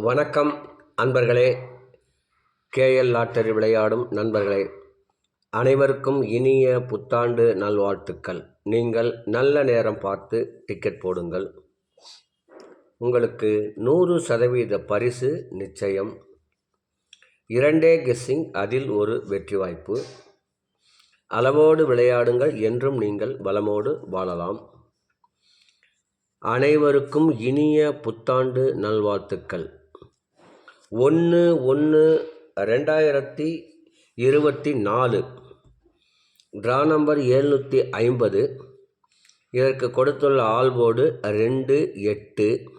வணக்கம் அன்பர்களே. KL lottery விளையாடும் நண்பர்களே அனைவருக்கும் இனிய புத்தாண்டு நல்வாழ்த்துக்கள். நீங்கள் நல்ல நேரம் பார்த்து டிக்கெட் போடுங்கள். உங்களுக்கு நூறு சதவீத பரிசு நிச்சயம். இரண்டே கெஸ்ஸிங் அதில் ஒரு வெற்றி வாய்ப்பு. அளவோடு விளையாடுங்கள் என்றும் நீங்கள் பலமோடு வாழலாம். அனைவருக்கும் இனிய புத்தாண்டு நல்வாழ்த்துக்கள். ஒன்று ஒன்று ரெண்டாயிரத்தி இருபத்தி நாலு. ட்ரா நம்பர் எழுநூற்றி ஐம்பது. இதற்கு கொடுத்துள்ள ஆல்போர்டு ரெண்டு எட்டு.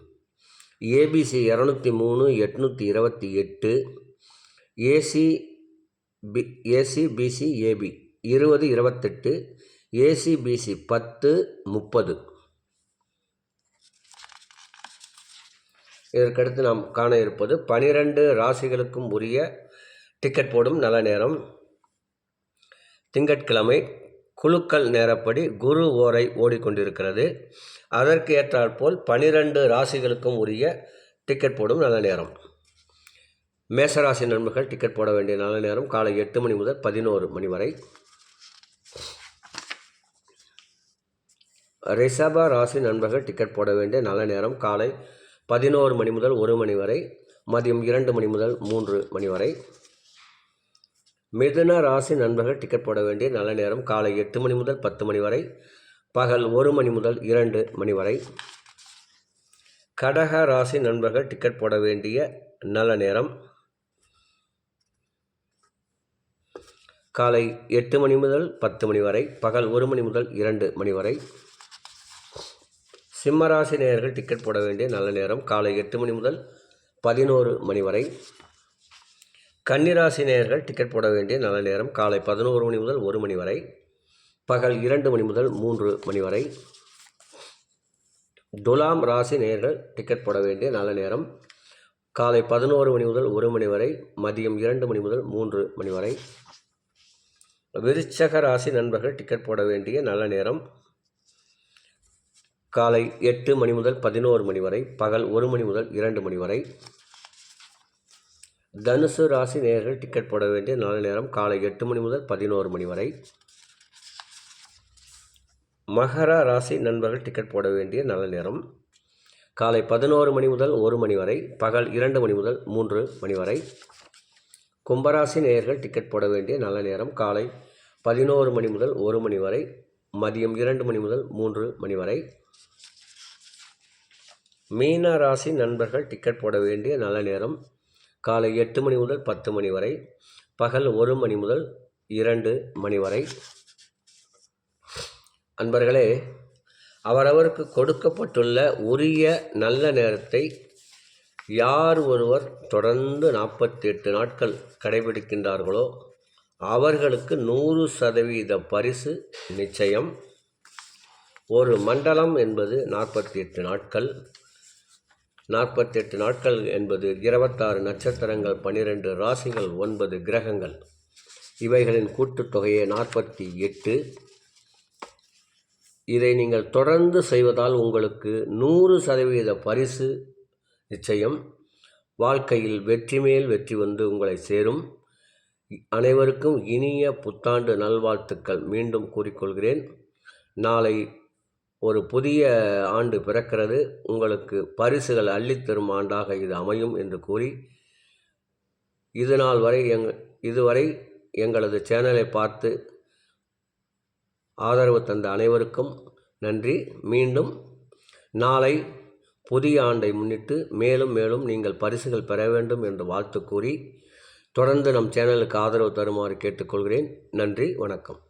ஏபிசி இரநூத்தி மூணு எட்நூற்றி இருபத்தி எட்டு. AC B AC BC AB இருபது இருபத்தெட்டு. ஏசிபிசி பத்து முப்பது. இதற்கடுத்து நாம் காண இருப்பது பனிரெண்டு ராசிகளுக்கும் உரிய டிக்கெட் போடும் நல்ல நேரம். திங்கட்கிழமை குழுக்கள் நேரப்படி குரு ஓரை ஓடிக்கொண்டிருக்கிறது. அதற்கு ஏற்றாற்போல் பனிரெண்டு ராசிகளுக்கும் உரிய டிக்கெட் போடும் நல்ல நேரம். மேசராசி நண்பர்கள் டிக்கெட் போட வேண்டிய நல்ல நேரம் காலை எட்டு மணி முதல் பதினோரு மணி வரை. ரிஷப ராசி நண்பர்கள் டிக்கெட் போட வேண்டிய நல்ல நேரம் காலை பதினோரு மணி முதல் ஒரு மணி வரை மதியம் இரண்டு மணி முதல் மூன்று மணி வரை. மிதுன ராசி நண்பர்கள் டிக்கெட் போட வேண்டிய நல்ல நேரம் காலை எட்டு மணி முதல் பத்து மணி வரை பகல் ஒரு மணி முதல் இரண்டு மணி வரை. கடக ராசி நண்பர்கள் டிக்கெட் போட வேண்டிய நல்ல நேரம் காலை எட்டு மணி முதல் பத்து மணி வரை பகல் ஒரு மணி முதல் இரண்டு மணி வரை. சிம்மராசி நேயர்கள் டிக்கெட் போட வேண்டிய நல்ல நேரம். காலை எட்டு மணி முதல் பதினோரு மணி வரை. கன்னிராசி நேயர்கள் டிக்கெட் போட வேண்டிய நல்ல நேரம். காலை பதினோரு மணி முதல் ஒரு மணி வரை. பகல் இரண்டு மணி முதல் மூன்று மணி வரை. துலாம் ராசி நேயர்கள் டிக்கெட் போட வேண்டிய நல்ல நேரம். காலை பதினோரு மணி முதல் ஒரு மணி வரை. மதியம் இரண்டு மணி முதல் மூன்று மணி வரை. விருச்சக ராசி நண்பர்கள் டிக்கெட் போட வேண்டிய நல்ல நேரம். காலை எட்டு மணி முதல் பதினோரு மணி வரை பகல் ஒரு மணி முதல் இரண்டு மணி வரை. தனுசு ராசி நேர்கள் டிக்கெட் போட வேண்டிய நல்ல நேரம் காலை எட்டு மணி முதல் பதினோரு மணி வரை. மகர ராசி நண்பர்கள் டிக்கெட் போட வேண்டிய நல்ல நேரம் காலை பதினோரு மணி முதல் ஒரு மணி வரை பகல் இரண்டு மணி முதல் மூன்று மணி வரை. கும்பராசி நேயர்கள் டிக்கெட் போட வேண்டிய நல்ல நேரம் காலை பதினோரு மணி முதல் ஒரு மணி வரை மதியம் இரண்டு மணி முதல் மூன்று மணி வரை. மீன ராசி நண்பர்கள் டிக்கெட் போட வேண்டிய நல்ல நேரம். காலை எட்டு மணி முதல் பத்து மணி வரை பகல் ஒரு மணி முதல் இரண்டு மணி வரை. அன்பர்களே அவரவருக்கு கொடுக்கப்பட்டுள்ள உரிய நல்ல நேரத்தை யார் ஒருவர் தொடர்ந்து நாற்பத்தி எட்டு நாட்கள் கடைபிடிக்கின்றார்களோ அவர்களுக்கு நூறு சதவீத பரிசு நிச்சயம். ஒரு மண்டலம் என்பது நாற்பத்தி எட்டு நாட்கள். நாற்பத்தெட்டு நாட்கள் என்பது இருபத்தாறு நட்சத்திரங்கள் பன்னிரெண்டு ராசிகள் ஒன்பது கிரகங்கள். இவைகளின் கூட்டுத்தொகையே நாற்பத்தி எட்டு இதை நீங்கள் தொடர்ந்து செய்வதால் உங்களுக்கு நூறு சதவீத பரிசு நிச்சயம். வாழ்க்கையில் வெற்றி மேல் வெற்றி வந்து உங்களை சேரும். அனைவருக்கும் இனிய புத்தாண்டு நல்வாழ்த்துக்கள். மீண்டும் கூறிக்கொள்கிறேன். நாளை ஒரு புதிய ஆண்டு பிறக்கிறது. உங்களுக்கு பரிசுகள் அள்ளித்தரும் ஆண்டாக இது அமையும் என்று கூறி இது நாள் வரை எங் இதுவரை எங்களது சேனலை பார்த்து ஆதரவு தந்த அனைவருக்கும் நன்றி. மீண்டும் நாளை புதிய ஆண்டை முன்னிட்டு மேலும் மேலும் நீங்கள் பரிசுகள் பெற வேண்டும் என்று வாழ்த்து கூறி தொடர்ந்து நம் சேனலுக்கு ஆதரவு தருமாறு கேட்டுக்கொள்கிறேன். நன்றி வணக்கம்.